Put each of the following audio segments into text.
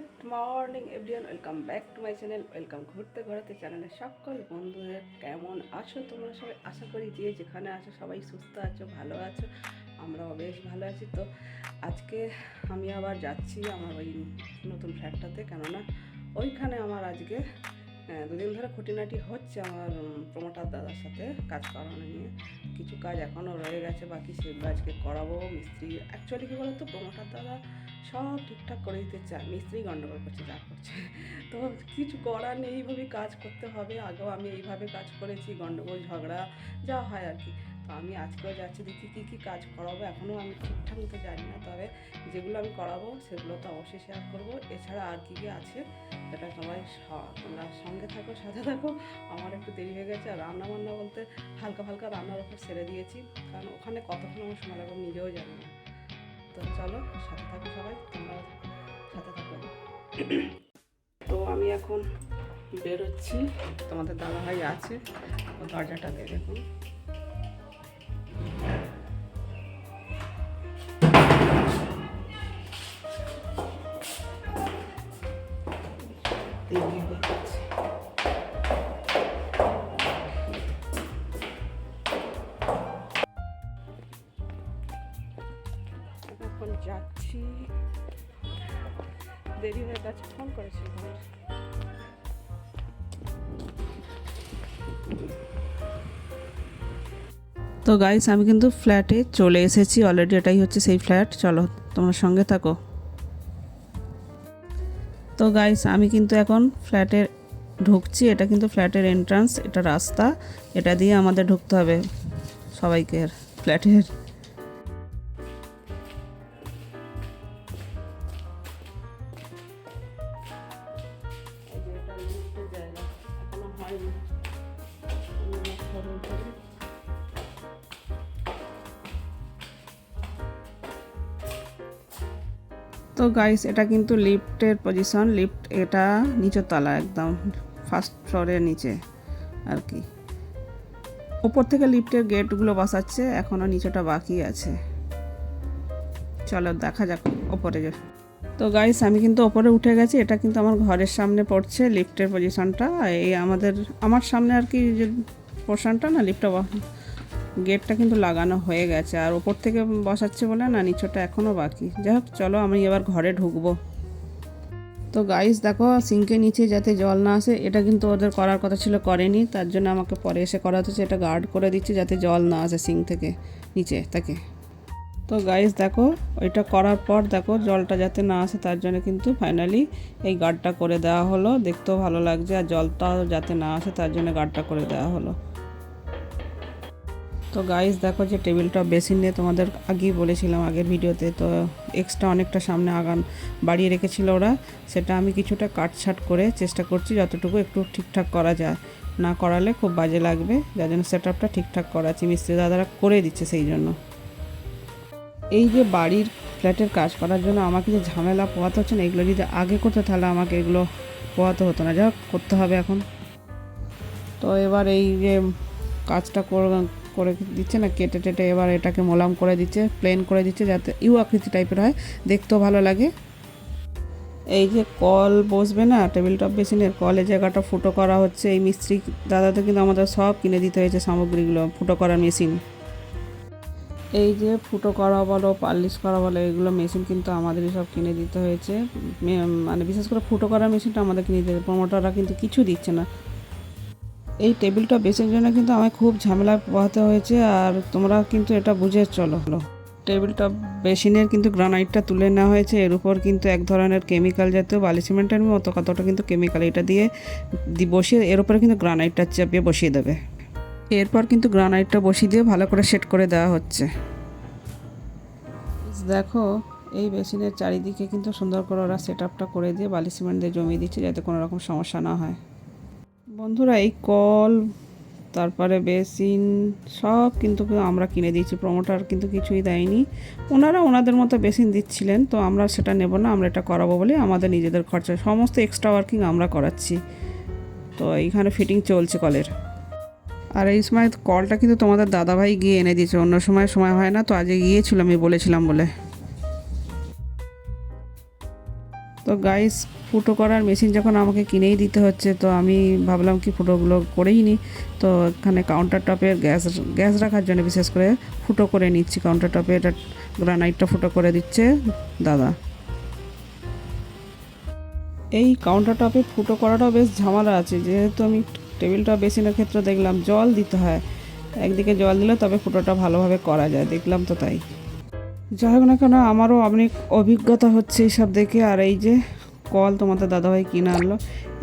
Good morning, everyone, welcome back to my channel, welcome ঘুরতে ঘোরাতে চ্যানেলে সকল বন্ধুদের কেমন আছো তোমরা সবাই? আশা করি যে যেখানে আছো সবাই সুস্থ আছো, ভালো আছো, আমরাও বেশ ভালো আছি। তো আজকে আমি আবার যাচ্ছি আমার ওই নতুন ফ্ল্যাটটাতে কেননা ওইখানে আমার আজকে দুদিন ধরে খুঁটিনাটি হচ্ছে আমার প্রমোটার দাদার সাথে কাজ করানো নিয়ে। কিছু কাজ এখনও রয়ে গেছে, বাকি সে আজকে করাবো, মিস্ত্রি অ্যাকচুয়ালি কী বলতো, প্রমোটার দাদা সব ঠিকঠাক করে দিতে চায়, মিস্ত্রি গণ্ডগোল করছে, যা করছে। তো কিছু করার নেই এইভাবেই কাজ করতে হবে, আগেও আমি এইভাবে কাজ করেছি, গণ্ডগোল, ঝগড়া, যা হয় আর কি। তো আমি আজকেও যাচ্ছি, দেখি কী কী কাজ করাবো, এখনও আমি ঠিকঠাক মতো জানি না, তবে যেগুলো আমি করাবো, সেগুলো তো অবশ্যই শেয়ার করব। এছাড়া আর কী কী আছে সেটা সবাই তোমরা সঙ্গে থাকো, সাথে থাকো। আমার একটু দেরি হয়ে গেছে, আর রান্না বান্না বলতে হালকা হালকা রান্নার ওপর ছেড়ে দিয়েছি। কারণ ওখানে কতক্ষণ আমার সময় লাগবে নিজেও জানি না। তো চলো, সাথে থাকো সবাই তোমরা সাথে থাকো। তো আমি এখন বেরোচ্ছি। তোমাদের দাদা ভাই আছে দরজাটা দেখুন। ফোন করেছি তো গাইস আমি কিন্তু ফ্ল্যাটে চলে এসেছি। অলরেডি এটাই হচ্ছে সেই ফ্ল্যাট চলো, তোমার সঙ্গে থাকো। তো গাইস আমি কিন্তু এখন ফ্ল্যাটে ঢুকছি। এটা কিন্তু ফ্ল্যাটের এন্ট্রান্স এটা রাস্তা। এটা দিয়ে আমাদের ঢুকতে হবে। সবাইকে ফ্ল্যাটের তো গাইস এটা কিন্তু লিফটের পজিশন লিফট এটা নিচের তলা একদম ফার্স্ট ফ্লোরের নিচে আর কি। ওপর থেকে লিফটের গেটগুলো বসাচ্ছে এখনও নিচেটা বাকি আছে। চলো দেখা যাক ওপরে তো গাইস আমি কিন্তু ওপরে উঠে গেছি। এটা কিন্তু আমার ঘরের সামনে পড়ছে লিফটের পজিশনটা এই আমাদের, আমার সামনে আর কি যে পোর্শনটা না, লিফটটা গেটটা কিন্তু লাগানো হয়ে গেছে। আর ওপর থেকে বসাচ্ছে বলে না নিচটা এখনও বাকি। যাই হোক, চলো আমি এবার ঘরে ঢুকবো। তো গাইস দেখো সিঙ্কের নিচে যাতে জল না আসে, এটা কিন্তু ওদের করার কথা ছিল, করেনি। তার জন্য আমাকে পরে এসে করাতে হচ্ছে। এটা গার্ড করে দিচ্ছে যাতে জল না আসে সিঙ্ক থেকে, নিচে তাকে তো গাইস দেখো, ওইটা করার পর দেখো, জলটা যাতে না আসে, তার জন্য কিন্তু ফাইনালি এই গার্ডটা করে দেওয়া হলো। দেখতেও ভালো লাগছে, আর জলটা যাতে না আসে, তার জন্য গার্ডটা করে দেওয়া হলো। তো গাইস দেখো যে টেবিলটা বেসিন নিয়ে তোমাদের আগেই বলেছিলাম আগের ভিডিওতে, তো এক্সট্রা অনেকটা সামনে আগান বাড়িয়ে রেখেছিল ওরা। সেটা আমি কিছুটা কাটছাট করে চেষ্টা করছি, যতটুকু একটু ঠিকঠাক করা যায়। না করালে খুব বাজে লাগবে, যার জন্য সেট আপটা ঠিকঠাক করাচ্ছি মিস্ত্রি দাদারা করে দিচ্ছে সেই জন্য। এই যে বাড়ির ফ্ল্যাটের কাজ করার জন্য আমাকে যে ঝামেলা পোহাতে হচ্ছে না, এগুলো যদি আগে করতে, তাহলে আমাকে এগুলো পোহাতে হতো না। যা করতে হবে এখন। তো এবার এই যে কাজটা করে দিচ্ছে না, কেটে টেটে এবার এটাকে মোলাম করে দিচ্ছে প্লেন করে দিচ্ছে, যাতে ইউ আকৃতি টাইপের হয়। দেখতেও ভালো লাগে। এই যে কল বসবে না টেবিল টপ বেসিনের কলে জায়গাটা ফুটো করা হচ্ছে। এই মিস্ত্রি দাদাতে কিন্তু আমাদের সব কিনে দিতে হয়েছে সামগ্রীগুলো, ফুটো করার মেশিন এই যে ফুটো করা বলো, পালিশ করা বলো, এগুলো মেশিন কিন্তু আমাদেরই সব কিনে দিতে হয়েছে। মানে বিশেষ করে ফুটো করার মেশিনটা আমাদের কিনে দিতে প্রমোটাররা কিন্তু কিছু দিচ্ছে না। এই টেবিলটা বেসের জন্য কিন্তু আমায় খুব ঝামেলা পোহাতে হয়েছে, আর তোমরা কিন্তু এটা বুঝে চলো। হলো টেবিলটা বেসিনের কিন্তু গ্রানাইটটা তুলে নেওয়া হয়েছে। এর উপর কিন্তু এক ধরনের কেমিক্যাল জাতীয় বালি সিমেন্টের মতো কতটা কিন্তু কেমিক্যাল, এটা দিয়ে বসিয়ে এর উপরে কিন্তু গ্রানাইটটা চাপিয়ে বসিয়ে দেবে। এরপর কিন্তু গ্রানাইটটা বসিয়ে দিয়ে ভালো করে সেট করে দেওয়া হচ্ছে। দেখো, এই বেসিনের চারিদিকে কিন্তু সুন্দর করে ওরা সেট আপটা করে দিয়ে বালি সিমেন্ট দিয়ে জমিয়ে দিচ্ছে যাতে কোনো রকম সমস্যা না হয়। বন্ধুরা, এই কল, তারপরে বেসিন, সব কিন্তু আমরা কিনে দিয়েছি। প্রমোটার কিন্তু কিছুই দেয়নি। ওনারা ওনাদের মতো বেসিন দিচ্ছিলেন, তো আমরা সেটা নেব না, আমরা এটা করাবো বলে আমাদের নিজেদের খরচা। সমস্ত এক্সট্রা ওয়ার্কিং আমরা করাচ্ছি। তো এইখানে ফিটিং চলছে কলের। আর এই সময় কলটা কিন্তু তোমাদের দাদাভাই গিয়ে এনে দিয়েছে। অন্য সময় সময় হয় না, তো আজকে গিয়েছিল, আমি বলেছিলাম বলে। তো গাইস ফুটো করার মেশিন যখন আমাকে কিনেই দিতে হচ্ছে, তো আমি ভাবলাম কি ফুটোগুলো করেই নিই তো এখানে কাউন্টার টপের গ্যাস গ্যাস রাখার জন্য বিশেষ করে ফুটো করে নিচ্ছি। কাউন্টার টপে এটা গ্রানাইটটা ফুটো করে দিচ্ছে দাদা। এই কাউন্টার টপে ফুটো করাটাও বেশ ঝামেলা আছে, যেহেতু আমি টেবিলটা বেসিনের ক্ষেত্রে দেখলাম জল দিতে হয়। একদিকে জল দিলে তবে ফুটোটা ভালোভাবে করা যায়, দেখলাম তো তাই। যাই হোক না কেন, আমারও অনেক অভিজ্ঞতা হচ্ছে এইসব দেখে, আর এই যে কল তোমাদের দাদাভাই কিনে আনলো,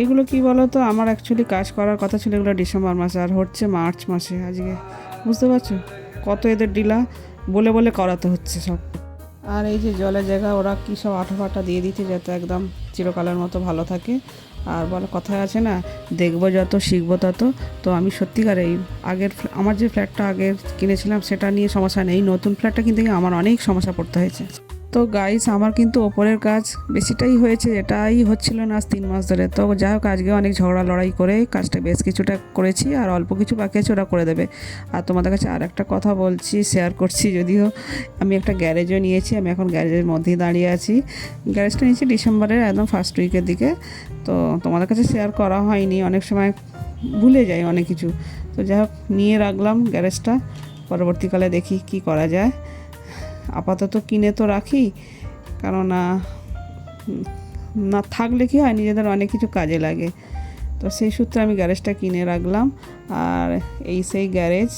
এগুলো কি বলো তো আমার অ্যাকচুয়ালি কাজ করার কথা ছিল এগুলো ডিসেম্বর মাসে, আর হচ্ছে মার্চ মাসে আজকে। বুঝতে পারছ? কত এদের ডিলা, বলে বলে করাতে হচ্ছে সব। আর এই যে জলের জায়গা, ওরা কী সব আঠা ফাটা দিয়ে দিচ্ছে যাতে একদম চিরকালের মতো ভালো থাকে। আর বলো, কথায় আছে না, দেখব যত, শিখব তত। তো আমি সত্যিকার এই আগের আমার যে ফ্ল্যাটটা আগে কিনেছিলাম, সেটা নিয়ে সমস্যা নেই। নতুন ফ্ল্যাটটা কিন্তু আমার অনেক সমস্যা পড়তে হয়েছে। তো গাইস আমার কিন্তু ওপরের কাজ বেশিটাই হয়েছে এটাই হচ্ছিল না আজ তিন মাস ধরে। তো যাই হোক, আজকে অনেক ঝগড়া লড়াই করে কাজটা বেশ কিছুটা করেছি, আর অল্প কিছু বাকি আছে ওরা করে দেবে। আর তোমাদের কাছে আর একটা কথা বলছি শেয়ার করছি যদিও আমি একটা গ্যারেজও নিয়েছি, আমি এখন গ্যারেজের মধ্যেই দাঁড়িয়ে আছি। গ্যারেজটা নিয়েছি ডিসেম্বরের একদম ফার্স্ট উইকের দিকে। তো তোমাদের কাছে শেয়ার করা হয়নি, অনেক সময় ভুলে যাই অনেক কিছু। তো যাই হোক, নিয়ে রাখলাম গ্যারেজটা পরবর্তীকালে দেখি কি করা যায়। আপাতত কিনে তো রাখি কেননা না থাকলে কি হয়, নিজেদের অনেক কিছু কাজে লাগে। তো সেই সূত্রে আমি গ্যারেজটা কিনে রাখলাম, আর এই সেই গ্যারেজ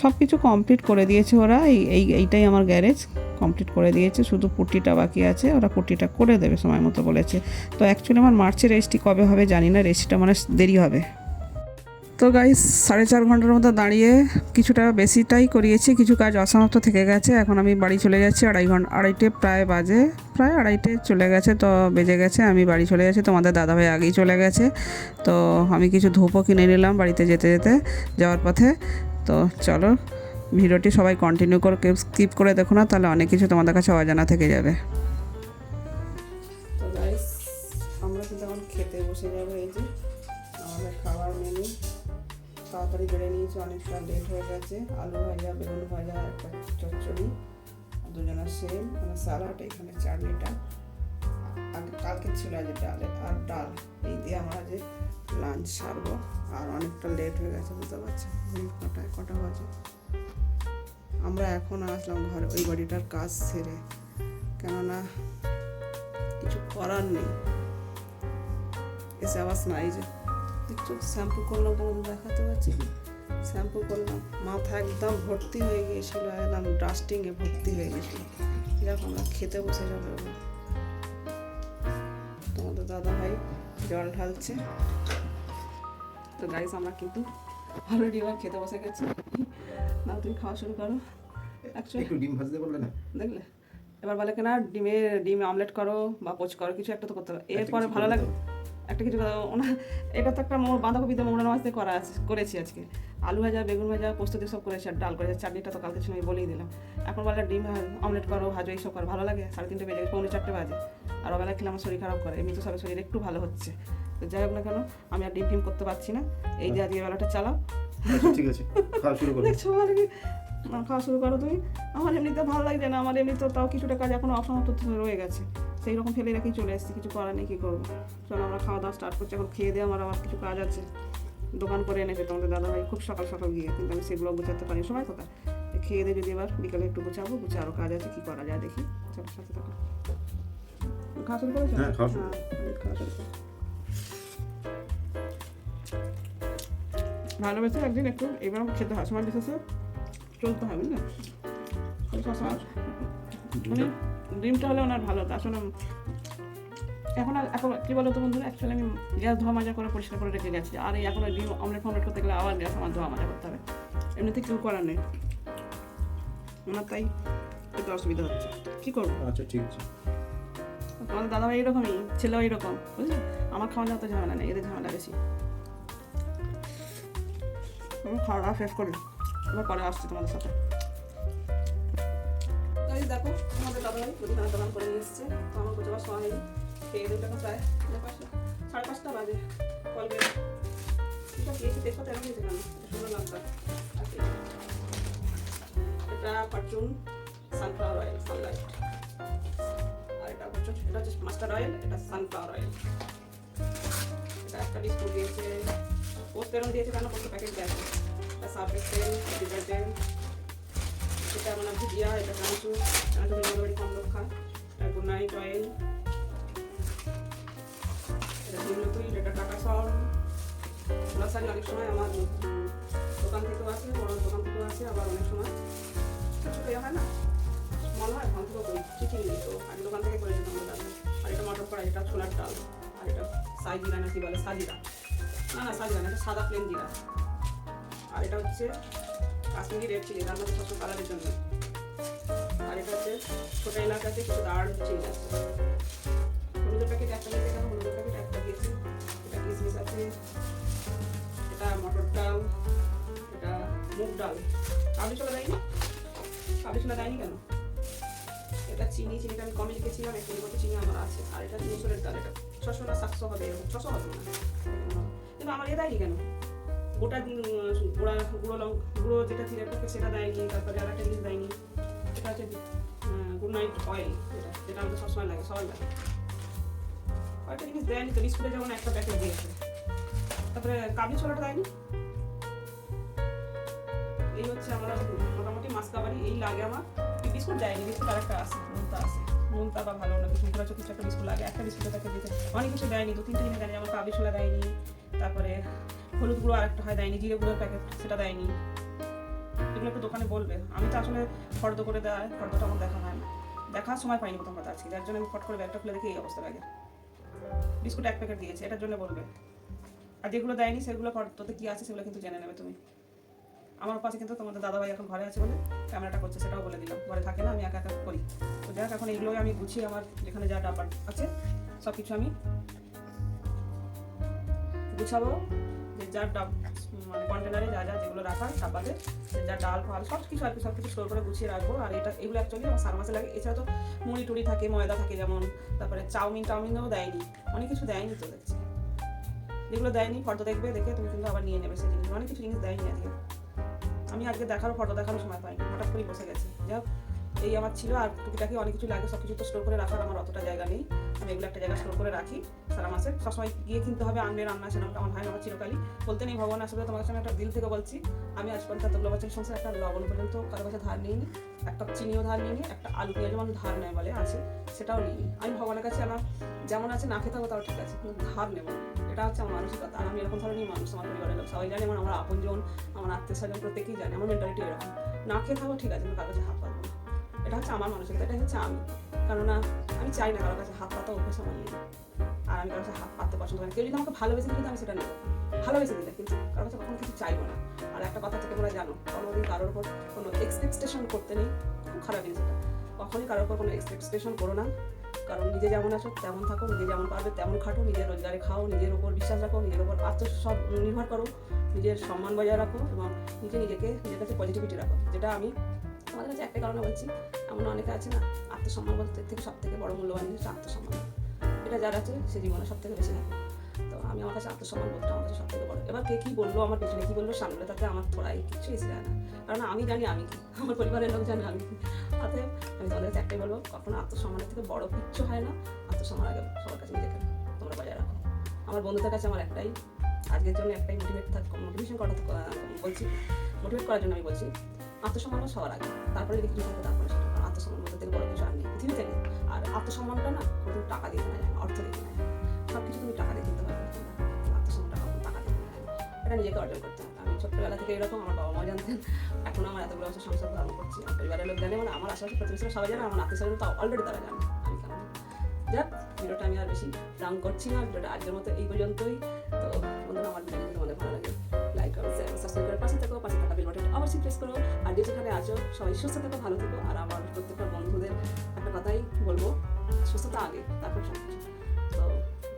সব কিছু কমপ্লিট করে দিয়েছে ওরা, এই এই, এইটাই আমার গ্যারেজ কমপ্লিট করে দিয়েছে, শুধু পুট্টিটা বাকি আছে, ওরা পুট্টিটা করে দেবে সময় মতো বলেছে। তো অ্যাকচুয়ালি আমার মার্চের রেজিস্ট্রি কবে হবে জানি না রেজিস্ট্রিটা মানে দেরি হবে। তো গাইস সাড়ে চার ঘণ্টার মতো দাঁড়িয়ে কিছুটা বেশিটাই করিয়েছি, কিছু কাজ অসমাপ্ত থেকে গেছে। এখন আমি বাড়ি চলে যাচ্ছি, আড়াই ঘণ্টা আড়াইটে প্রায় বাজে, প্রায় আড়াইটে চলে গেছে তো বেজে গেছে, আমি বাড়ি চলে যাচ্ছি। তোমাদের দাদাভাই আগেই চলে গেছে, তো আমি কিছু ধূপও কিনে নিলাম বাড়িতে যেতে যেতে যাওয়ার পথে। তো চলো, ভিডিওটি সবাই কন্টিনিউ করে স্কিপ করে দেখো না, তাহলে অনেক কিছু তোমাদের কাছে অজানা থেকে যাবে। তাড়াতাড়ি বেড়ে নিয়েছি অনেকটা লেট হয়ে গেছে। আলু ভাজা, বেগুন ভাজা একটা চচ্চড়ি। দুজনের সেম মানে স্যালাড এখানে চাটনিটা। কালকে ছিল আজ ডাল আর ডাল। এই দিয়ে আমরা আজ লাঞ্চ সারবো। আর অনেকটা লেট হয়ে গেছে, বুঝতে পারছি ঘড়ি কটায় কটা বাজে? আমরা এখন আসলাম ঘরে, ওই বাড়িটার কাজ সেরে। কেননা কিছু করার নেই। এসে আবার এই যে দেখছ শ্যাম্পু করলাম তোমাদের দেখাতে পারছি শ্যাম্পু করলাম মাথা একদম ভর্তি হয়ে গিয়েছিল একদম ডাস্টিংয়ে ভর্তি হয়ে গেছিল যাক আমরা খেতে বসে যাব। তোমাদের দাদা ভাই জল ঢালছে। তো গাইস আমরা কিন্তু অলরেডি এবার খেতে বসে গেছি। না তুমি খাওয়া শুরু করো। একটু ডিম ভাজতে বললে না? দেখলে? এবার বলে কিনা ডিমে ডিম আমলেট করো বা পোচ করো কিছু একটা তো করতে হবে। একটা এরপরে ভালো লাগে। একটা কিছু কথা ওনা এটা তো একটা মোর বাঁধাকপিতে মোড়ানো মাছ দিয়ে করা আছে করেছি আজকে। আলু ভাজা বেগুন ভাজা পোস্ত দিয়ে সব করেছি আর ডাল করেছি চাটনিটা তো কালকে আমি বলেই দিলাম। এখন বলে ডিম অমলেট করো ভাজো এইসব করো ভালো লাগে? সাড়ে তিনটে বেজে পৌনে চারটে বাজে। আর ওবেলা খেলে আমার শরীর খারাপ করে এমনি তো সবার শরীর একটু ভালো হচ্ছে। তো যাই হোক না কেন আমি আর ডিম ফিম করতে পারছি না। এই যে আজকে বেলাটা চালাও। আচ্ছা, ঠিক আছে খাওয়া শুরু করো। দেখছ কি? না খাওয়া শুরু করো তুমি। আমার এমনিতে ভালো লাগছে না আমার এমনি তো তাও কিছুটা কাজ এখনও অসমাপ্ত রয়ে গেছে। সেই রকম ফেলে রেখেই চলে এসেছি কিছু করার নেই কী করব? চলো আমরা খাওয়া দাওয়া স্টার্ট করছি। এখন খেয়ে দিয়ে আমার আবার কিছু কাজ আছে। দোকান করে এনেছে তোমাদের দাদাভাই। খুব সকাল সকাল গিয়ে কিন্তু আমি সেগুলো গুছাতে পারি সময় কোথায়? তো খেয়ে দিয়ে যদি এবার বিকালে একটু গুছাবো গুছে আরও কাজ আছে কী করা যায় দেখি। চলো সাথে থাকো। খাওয়া শুরু করেছ? হ্যাঁ, খাওয়া শুরু। হ্যাঁ। ভালোবেসে একদিন একটু এবার খেতে হয়। সময় বিশেষে চলতে হবে না? সবসময় মানে ডিমটা হলে ওনার ভালো আসলে এখন আর এখন কী বলো তো বন্ধুরা অ্যাকচুয়ালি আমি গ্যাস ধোয়া মাজা করে পরিষ্কার করে রেখে গেছি। আর এই এখন ডিম অমলেট ফমলেট করতে গেলে আবার গ্যাস আমার ধোয়া মাজা করতে হবে। এমনিতে কেউ করার নেই। ওনার তাই একটু অসুবিধা হচ্ছে। কী করব? আচ্ছা ঠিক আছে। তোমাদের দাদাভাই এরকমই ছেলেও এরকম বুঝলি? আমার খাওয়া দাওয়া তো ঝামেলা নেই এদের ঝামেলা বেশি। খাওয়া দাওয়া শেষ করি এবার পরে আসছি তোমাদের সাথে। এই দেখো, তোমাদের দাদাভাই মুদিখানা দোকান করে নিয়ে এসছে। তো আমার বোঝাবার সময় খেয়ে দিয়ে টাকা প্রায় পাঁচটা, সাড়ে পাঁচটা বাজে। কলবে এটা খেয়েছি তেজপাতা ফরচুন সানফ্লাওয়ার অয়েল সানলাইট আর এটা তারপর এটা হচ্ছে মাস্টার্ড অয়েল এটা সানফ্লাওয়ার অয়েল একটা বিস্কুট দিয়েছে। পোস্ট এরম দিয়েছে কেন? পোস্ট প্যাকেট দেওয়া এটা তেল, ডিটারজেন্ট। এটা মানে ভুজিয়া এটা চানাচুর চানাচুর মোটামুটি কম খায় এটা গুড নাইট অয়েল এটা দিনলতুই এটা টাটা সল গ্রসারি অনেক সময় আমার দোকান থেকেও আসে, বড় দোকান থেকেও আসে, আবার অনেক সময় ছোটো হয় না। মনে হয় ওখান থেকেও করি, চিঠি নিই তো। আমি দোকান থেকে করে দাদা আর এটা মটর কড়াই, এটা ছোলার ডাল, আর এটা সাই জিরা না কি বলে, সাজিরা। না না, সাজিরা না, এটা সাদা প্লেন জিরা। আর এটা হচ্ছে কাশ্মীরি রেড চিলি মধ্যে সবসময় কালারের জন্য। আর এটা হচ্ছে ছোটো এলাকাতে কিছু দাঁড় চিলি আছে। হলুদের প্যাকেট একটা দিয়েছে এখানে হলুদের প্যাকেট একটা দিয়েছে এটা কিসমিস আছে, এটা মটর ডাল, এটা মুগ ডাল। কাবলি ছোলা দেয়নি? কাবলি ছোলা দেয়নি কেন? এটা চিনি, চিনিটা আমি কমে লিখেছিলাম এক মতো চিনি আমার আছে। আর এটা মুসুরের ডাল এটা ছশো না সাতশো হবে ছশো হবে না কিন্তু আমার এ দেয়নি কেন? গোটা গুঁড়া গুঁড়ো লঙ্কা গুঁড়ো যেটা ছিল প্যাকেট সেটা দেয়নি, তারপরে আর একটা জিনিস দেয়নি। সেটা হচ্ছে গুড নাইট অয়েল যেটা আমাদের সবসময় লাগে, সবাই লাগে। কয়েকটা জিনিস দেয়নি, তো বিস্কুটে যেমন একটা প্যাকেট দিয়েছে তারপরে কাবলি ছোলাটা দেয়নি? এই হচ্ছে আমার মোটামুটি মাসকাবারি, এই লাগে আমার। বিস্কুট দেয়নি, বিস্কুট আরেকটা আছে নুনতা আছে। নুনতা বা ভালো না কিছু মুখরা কিছু একটা বিস্কুট লাগে, একটা বিস্কুট তাকে দিতে অনেক কিছু দেয়নি দু তিনটে জিনিস দেয়নি, যেমন কাবলি ছোলা দেয়নি, তারপরে হলুদ গুঁড়ো আরেকটা হয় দেয়নি জিরে গুঁড়োর প্যাকেট সেটা দেয়নি। এগুলো একটু দোকানে বলবে। আমি তো আসলে ফর্দ করে দেয়, ফর্দটা আমার দেখা হয় না। দেখার সময় পাইনি প্রথম কথা আজকে, যার জন্য আমি ফট করে ব্যাগটা খুলে দেখি এই অবস্থা লাগে। বিস্কুট এক প্যাকেট দিয়েছে, এটার জন্য বলবে। আর যেগুলো দেয়নি, সেগুলো ফটোতে কী আছে সেগুলো কিন্তু জেনে নেবে তুমি। আমার পাশে কিন্তু তোমাদের দাদাভাই এখন ঘরে আছে বলে ক্যামেরাটা করছে, সেটাও বলে দিলাম। ঘরে থাকে না, আমি একা একা করি। তো যাক, এখন এইগুলোই আমি গুছিয়ে আমার যেখানে যা ডাবার আছে সব কিছু আমি গুছাবো। যে যার ডাব মানে কন্টেনারে যা যা যেগুলো রাখার ডাব্বাতে যা ডাল ফাল সব কিছু আর কি সব কিছু স্টোর করে গুছিয়ে রাখব। আর এটা এগুলো অ্যাকচুয়ালি আমার সার মাসে লাগে। এছাড়া তো মুড়ি টুড়ি থাকে ময়দা থাকে যেমন তারপরে চাউমিন টাউমিনও দেয়নি। অনেক কিছু দেয়নি তো দেখছি। যেগুলো দেয়নি ফটো দেখবে দেখে তুমি কিন্তু আবার নিয়ে নেবে সেই জিনিস অনেক কিছু জিনিস দেয়নি আজকে। আমি আজকে দেখারও ফটো দেখারও সময় পাইনি। হঠাৎ করেই বসে গেছে। যাই হোক, এই আমার ছিল, আর টুকিটাকি অনেক কিছু লাগে সব কিছু তো স্টোর করে রাখার আমার অতটা জায়গা নেই। আমি এগুলো একটা জায়গা স্টোর করে রাখি, সারা মাসে। সবসময় গিয়ে কিনতে হবে আনবে রান্না সেরকম আমার হয় আমার চিরকালই। বলতে নেই, ভগবান আসলে তোমার কাছে একটা দিল থেকে বলছি। আমি আজ পর্যন্ত এতগুলো বছর সংসার একটা লবণ পর্যন্ত কারও কাছে ধার নিইনি, একটা চিনিও ধার নিইনি, একটা আলু পেঁয়াজও মানুষ ধার নেয় বলে আছে, সেটাও নিইনি। আমি ভগবানের কাছে আমার যেমন আছে, না খেতে হবে তাও ঠিক আছে, কিন্তু ধার নেব। এটা হচ্ছে আমার মানসিকতা, আর আমি এরকম ধরনের মানুষ আমার পরিবারের লোক। সবাই জানে, আমার আমার আপনজন, আমার আত্মীয় স্বজন প্রত্যেকেই জানে, আমার মেন্টালিটি এরকম। না খেয়ে থাকব ঠিক আছে, আমি কারোর কাছে হাত পাতবো না। এটা হচ্ছে আমার মানসিকতা, এটা হচ্ছে আমি। কেননা আমি চাই না কারোর কাছে হাত পাতা অভ্যেস আমার নেই। আর আমি কারোর কাছে হাত পাততে পছন্দ করি কেউ যদি আমাকে ভালোবেসে দিলে আমি সেটা নেব। ভালোবেসে দিলে কিন্তু কারোর কাছে কখনো কিছু চাইব না। আর একটা কথা থেকে তোমরা জানো, কোনোদিন কারোর উপর কোনো এক্সপেকটেশন করতে নেই, খুব খারাপ জিনিস এটা। কখনই কারোর উপর কোনো এক্সপেকটেশন করো না। কারণ নিজে যেমন আছো, তেমন থাকো, নিজে যেমন পারবে, তেমন খাটো। নিজের রোজগারে খাও, নিজের উপর বিশ্বাস রাখো, নিজের উপর আত্মসব নির্ভর করো। নিজের সম্মান বজায় রাখো এবং নিজে নিজেকে, নিজের কাছে পজিটিভিটি রাখো, যেটা আমি আমাদের কাছে একটা কারণে বলছি, এমন অনেকে আছে না, আত্মসম্মান বলতে থেকে সব থেকে বড় মূল্যবান জিনিস আত্মসম্মান। এটা যার আছে, সে জীবনে সব থেকে বেশি থাকে। তো আমি আমার কাছে আত্মসম্মান বলতে আমার কাছে সব থেকে বড়। এবার কে কী বলল, আমার পেছনে কী বলল, সামনে তাতে আমার থোড়াই কিছু এসে যায় না। কারণ আমি জানি আমি কি, আমার পরিবারের লোক জানে আমি অতএব আমি তোমাদের কাছে একটাই বলব, কখনো আত্মসম্মানের থেকে বড় কিচ্ছু হয় না, আত্মসম্মান আগে সবার কাছে নিজেকে তোমরা বজায় রাখো। আমার বন্ধুদের কাছে আমার একটাই, আজকের জন্য একটাই মোটিভেট থাক মোটিভেশন করা বলছি মোটিভেট করার জন্য আমি বলছি আত্মসম্মান সবার আগে। তারপরে যদি কিছু করতে তারপরে সেটা কারণ আত্মসম্মান থেকে বড় কিছু আর নেই পৃথিবীতে নেই। আর আত্মসম্মানটা না কোনো টাকা দিয়ে কেনা যায় না, অর্থ দিয়ে কেনা যায় সব কিছু তুমি টাকা দিয়ে কিনতে পারবে আত্মসম্মানটা কখনো টাকা দিয়ে কেনা যায় এটা নিজেকে অর্জন করতে হবে। আমি ছোট্টবেলা থেকে এরকম, আমার বাবা মা জানতেন। এখন আমার এতগুলো বছর সংসার ধারণ করছি, আমার পরিবারের লোক জানে। মানে আমার আশেপাশে প্রতিবেশীরা সবাই জানে, আমার আত্মীয় স্বজন তো অলরেডি তারা জানে। আমি কেমন? যাক, ভিডিওটা আমি আর বেশি রাং করছি না। ভিডিওটা আজকের মতো এই পর্যন্তই। তো বন্ধুরা, আমার ভিডিও তোমাদের ভালো লাগে লাইক করো সাবস্ক্রাইব করে পাশে থাকো, পাশে থাকা বেল বাটনটা অবশ্যই প্রেস করো। আর যে যেখানে আছো, সবাই সুস্থ থেকো, ভালো থেকো। আর আমার প্রত্যেকটা বন্ধুদের একটা কথাই বলব, সুস্থতা আগে, তারপর সব কিছু। তো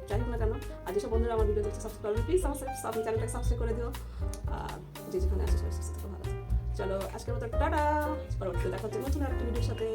যাই হোক না কেন, আর যেসব বন্ধুরা আমার ভিডিও দেখছে সাবস্ক্রাইব করবে প্লিজ আমার চ্যানেলটাকে সাবস্ক্রাইব করে দিও। আর যে যেখানে আছো, সবাই সুস্থ থেকো, ভালো। চলো, আজকের মতো টাটা। পরবর্তীতে দেখা হচ্ছে নতুন একটা ভিডিওর সাথে।